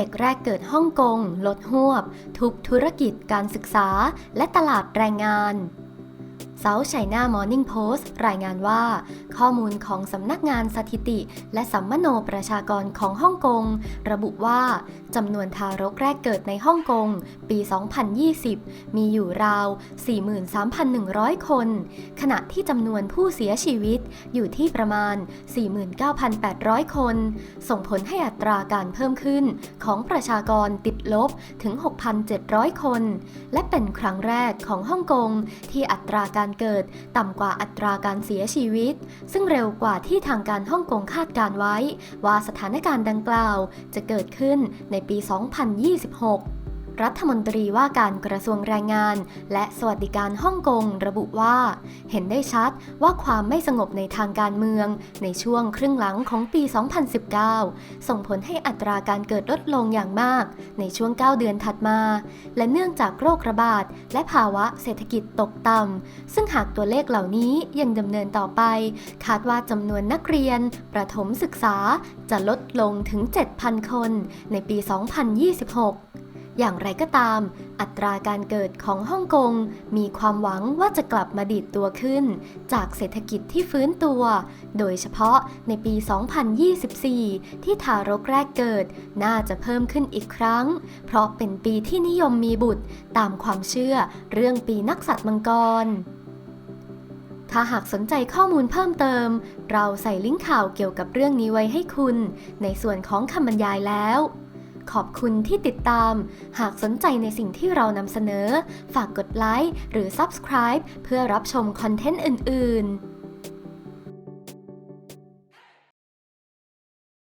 เด็กแรกเกิดฮ่องกง ลดหวบ ทุบธุรกิจการศึกษา และตลาดแรงงาน เซาไชน่ามอร์นิ่งโพสต์รายงานว่า ข้อมูลของสำนักงานสถิติ และสัมมโนประชากรของฮ่องกง ระบุว่าจำนวนทารกแรกเกิดในฮ่องกง ปี 2020 มีอยู่ราว 43,100 คน ขณะที่จำนวนผู้เสียชีวิตอยู่ที่ประมาณ 49,800 คน ส่งผลให้อัตราการเพิ่มขึ้นของประชากรติดลบถึง 6,700 คน และเป็นครั้งแรกของฮ่องกงที่อัตราการเกิด ต่ำกว่าอัตราการเสียชีวิต ซึ่งเร็วกว่าที่ทางการฮ่องกงคาดการไว้ ว่าสถานการณ์ดังกล่าวจะเกิดขึ้นในปี 2026 รัฐมนตรีว่าการกระทรวงแรงงาน และสวัสดิการฮ่องกงระบุว่า เห็นได้ชัดว่าความไม่สงบในทางการเมือง ในช่วงครึ่งหลังของปี 2019 ส่งผลให้อัตราการเกิดลดลงอย่างมาก ในช่วง 9 เดือนถัดมา และเนื่องจากโรคระบาด และภาวะเศรษฐกิจตกต่ำซึ่งหากตัวเลขเหล่านี้ยังดำเนินต่อไป คาดว่าจำนวนนักเรียน ประถมศึกษาจะลดลงถึง 7,000 คน ในปี 2026 อย่างไรก็ตาม อัตราการเกิดของฮ่องกงมีความหวังว่าจะกลับมาดีดตัวขึ้น จากเศรษฐกิจที่ฟื้นตัว โดยเฉพาะในปี 2024 ที่ทารกแรกเกิดน่าจะเพิ่มขึ้นอีกครั้ง เพราะเป็นปีที่นิยมมีบุตรตามความเชื่อเรื่องปีนักสัตว์มังกรถ้าหากสนใจข้อมูลเพิ่มเติม เราใส่ลิงก์ข่าวเกี่ยวกับเรื่องนี้ไว้ให้คุณ ในส่วนของคำบรรยายแล้ว ขอบคุณที่ติดตาม หากสนใจในสิ่งที่เรานำเสนอ ฝากกดไลค์หรือ Subscribe เพื่อรับชมคอนเทนต์อื่น ๆ